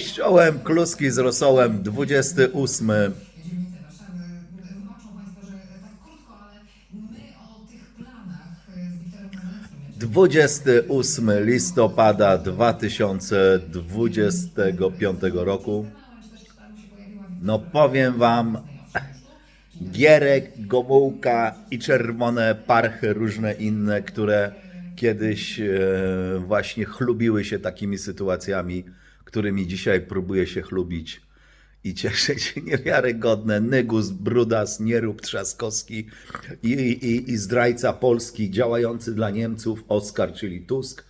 Czołem, kluski z rosołem, 28. dzielnice Warszawy. Wybaczą Państwo, że tak krótko, ale my o tych planach z Wiktorem Kazaneckim 28 listopada 2025 roku. No powiem wam, Gierek, Gomułka i czerwone parchy, różne inne, które kiedyś e, właśnie chlubiły się takimi sytuacjami, którymi dzisiaj próbuje się chlubić i cieszyć niewiarygodne. Nygus, Brudas, Nierób Trzaskowski i, i, i zdrajca Polski działający dla Niemców, Oskar, czyli Tusk,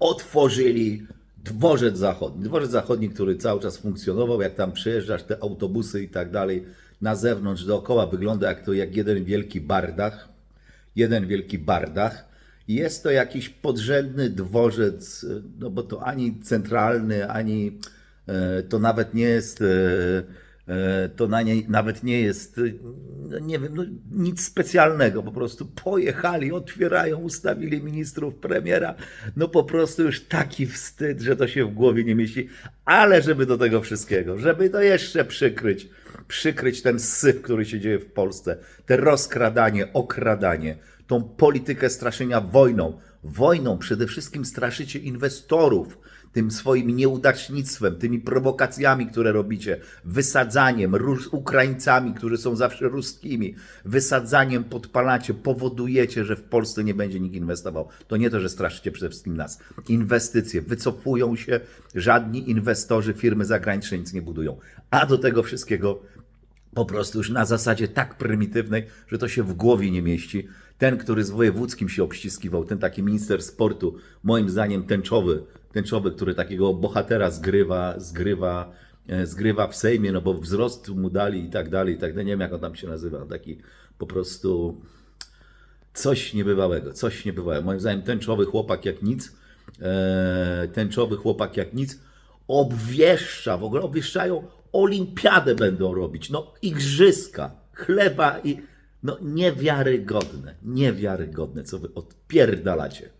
otworzyli dworzec zachodni. Dworzec zachodni, który cały czas funkcjonował, jak tam przyjeżdżasz, te autobusy i tak dalej, na zewnątrz, dookoła wygląda jak to jak jeden wielki bardach. Jeden wielki bardach. Jest to jakiś podrzędny dworzec, no bo to ani centralny, ani e, to nawet nie jest, e, e, to na nie, nawet nie jest, e, no nie wiem, no nic specjalnego, po prostu pojechali, otwierają, ustawili ministrów, premiera, no po prostu już taki wstyd, że to się w głowie nie mieści, ale żeby do tego wszystkiego, żeby to jeszcze przykryć, przykryć ten syf, który się dzieje w Polsce, te rozkradanie, okradanie, tą politykę straszenia wojną. Wojną przede wszystkim straszycie inwestorów tym swoim nieudacznictwem, tymi prowokacjami, które robicie, wysadzaniem, Rus- Ukraińcami, którzy są zawsze ruskimi, wysadzaniem podpalacie, powodujecie, że w Polsce nie będzie nikt inwestował. To nie to, że straszycie przede wszystkim nas. Inwestycje wycofują się, żadni inwestorzy, firmy zagraniczne nic nie budują. A do tego wszystkiego po prostu już na zasadzie tak prymitywnej, że to się w głowie nie mieści. Ten, który z wojewódzkim się obściskiwał, ten taki minister sportu, moim zdaniem tęczowy, tęczowy, który takiego bohatera zgrywa, zgrywa, e, zgrywa w Sejmie, no bo wzrost mu dali i tak dalej, i tak dalej. Nie wiem, jak on tam się nazywa, taki po prostu coś niebywałego, coś niebywałego. Moim zdaniem tęczowy chłopak jak nic, e, tęczowy chłopak jak nic, obwieszcza, w ogóle obwieszczają, olimpiadę będą robić, no igrzyska, chleba i no niewiarygodne, niewiarygodne, co wy odpierdalacie.